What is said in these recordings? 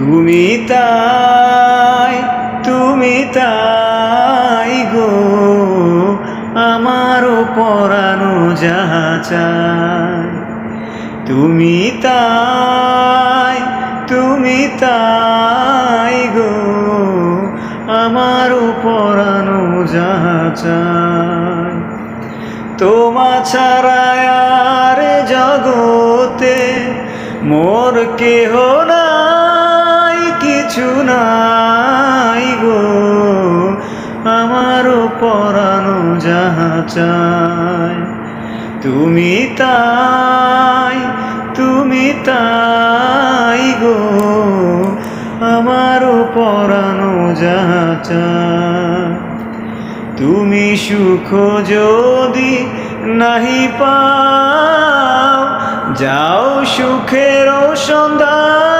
তুমি তাই তুমি তাই গো আমারও পরানো যাহা তুমি তাই তুমি তাই গো আমারও পরানো তোমা ছাড়া আর জগতে মোর কেহ নাই। কিছু নাই গো। আমারও পরানো যাহা চায় তুমি তাই তুমি তাই গো। আমারও পরানো যাহা চায় তুমি সুখ যদি নাহি পাও, যাও সুখের সন্ধানে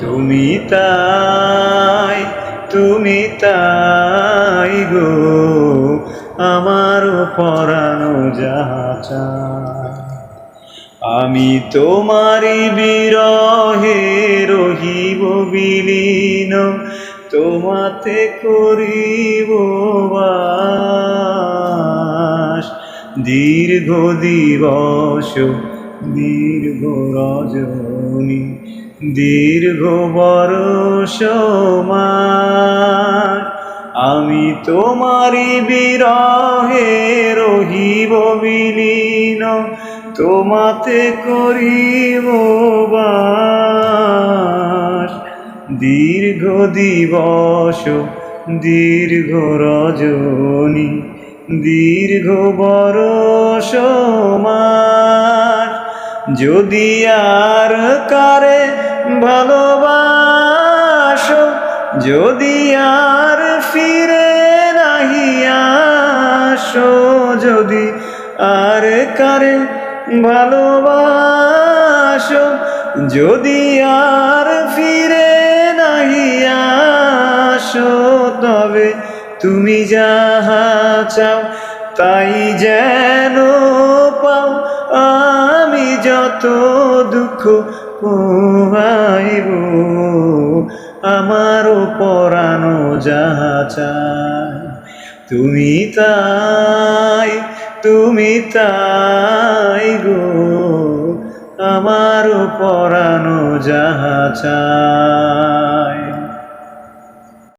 তুমি তাই তুমি তাই গো আমারও পরানো যাহা চাই। আমি তোমারি বিরহে রহিব বিলীন, তোমাতে করিব দীর্ঘ দিবস, দীর্ঘ রজনী দীর্ঘ বরষ মাস আমি তোমারি বিরহে রহিব বিলীন, তোমাতে করিব বাস। দীর্ঘ দিবস, দীর্ঘ রজনী, দীর্ঘ বরষ মাস যদি আর কারে ভালোবাসো, যদি আর ফিরে নাহি আসো, যদি আর কারে ভালোবাসো, যদি আর ফিরে নাহি আসো, তবে তুমি যাহা চাও তাই যেন যত দুঃখ পোহাইব আমারও পরানো যাহা তুমি তাই তুমি তাই গো আমারও পরানো যাহা